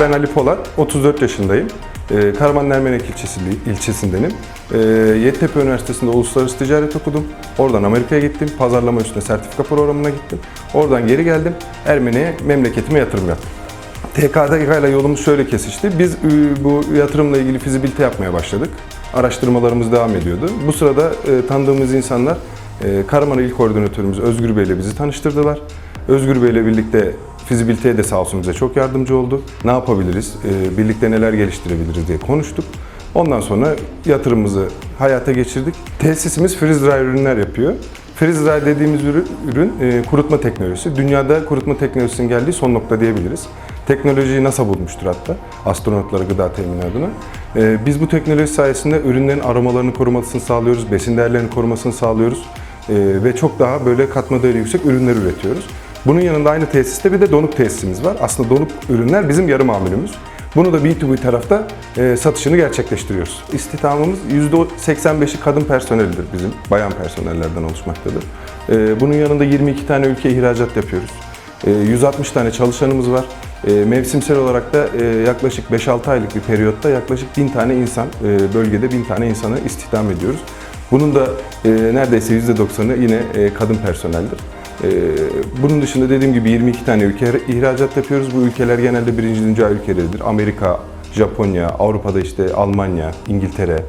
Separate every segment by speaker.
Speaker 1: Ben Ali Polat, 34 yaşındayım. Ee, ilçesi, ilçesindenim. Ee, Yeditepe Üniversitesi'nde Uluslararası Ticaret okudum. Oradan Amerika'ya gittim. Pazarlama üstüne sertifika programına gittim. Oradan geri geldim. Ermeni'ye, memleketime yatırım yaptım. TKDK ile yolumuz şöyle kesişti. Biz bu yatırımla ilgili fizibilite yapmaya başladık. Araştırmalarımız devam ediyordu. Bu sırada e, tanıdığımız insanlar e, Karaman İl Koordinatörümüz Özgür Bey ile bizi tanıştırdılar. Özgür Bey ile birlikte fizibiliteye de sağ olsun bize çok yardımcı oldu. Ne yapabiliriz, e, birlikte neler geliştirebiliriz diye konuştuk. Ondan sonra yatırımımızı hayata geçirdik. Tesisimiz freeze dry ürünler yapıyor. Freeze dry dediğimiz ürün, e, kurutma teknolojisi. Dünyada kurutma teknolojisinin geldiği son nokta diyebiliriz. Teknolojiyi NASA bulmuştur hatta astronotlara gıda temini adına. E, biz bu teknoloji sayesinde ürünlerin aromalarını korumasını sağlıyoruz, besin değerlerini korumasını sağlıyoruz E, ve çok daha böyle katma değeri yüksek ürünler üretiyoruz. Bunun yanında aynı tesiste bir de donuk tesisimiz var. Aslında donuk ürünler bizim yarı mamulümüz. Bunu da B2B tarafta e, satışını gerçekleştiriyoruz. İstihdamımız %85'i kadın personeldir bizim, bayan personellerden oluşmaktadır. E, bunun yanında 22 tane ülke ihracat yapıyoruz. E, 160 tane çalışanımız var. E, mevsimsel olarak da e, yaklaşık 5-6 aylık bir periyotta yaklaşık 1000 tane insan, e, bölgede 1000 tane insanı istihdam ediyoruz. Bunun da e, neredeyse %90'ı yine e, kadın personeldir. Ee, Bunun dışında dediğim gibi 22 tane ülke ihracat yapıyoruz. Bu ülkeler genelde birinci dünya ülkeleridir. Amerika, Japonya, Avrupa'da işte Almanya, İngiltere.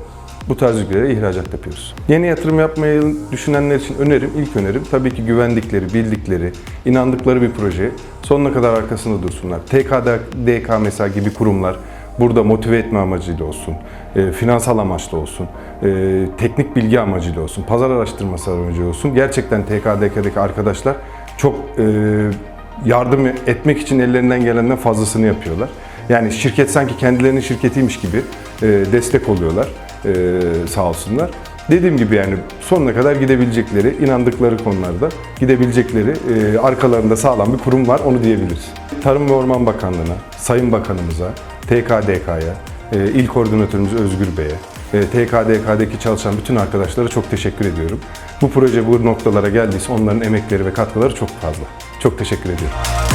Speaker 1: Bu tarz ülkelere ihracat yapıyoruz. Yeni yatırım yapmayı düşünenler için önerim, ilk önerim tabii ki güvendikleri, bildikleri, inandıkları bir proje. Sonuna kadar arkasında dursunlar. TKDK mesela gibi kurumlar burada motive etme amacıyla olsun, e, finansal amaçlı olsun, e, teknik bilgi amacıyla olsun, pazar araştırması amacıyla olsun. Gerçekten TKDK'daki arkadaşlar çok e, yardım etmek için ellerinden gelenden fazlasını yapıyorlar. Yani şirket sanki kendilerinin şirketiymiş gibi e, destek oluyorlar e, sağ olsunlar. Dediğim gibi yani sonuna kadar gidebilecekleri, inandıkları konularda gidebilecekleri e, arkalarında sağlam bir kurum var onu diyebiliriz. Tarım ve Orman Bakanlığı'na, Sayın Bakanımıza, TKDK'ya, e, İl Koordinatörümüz Özgür Bey'e, e, TKDK'daki çalışan bütün arkadaşlara çok teşekkür ediyorum. Bu proje bu noktalara geldiyse onların emekleri ve katkıları çok fazla. Çok teşekkür ediyorum.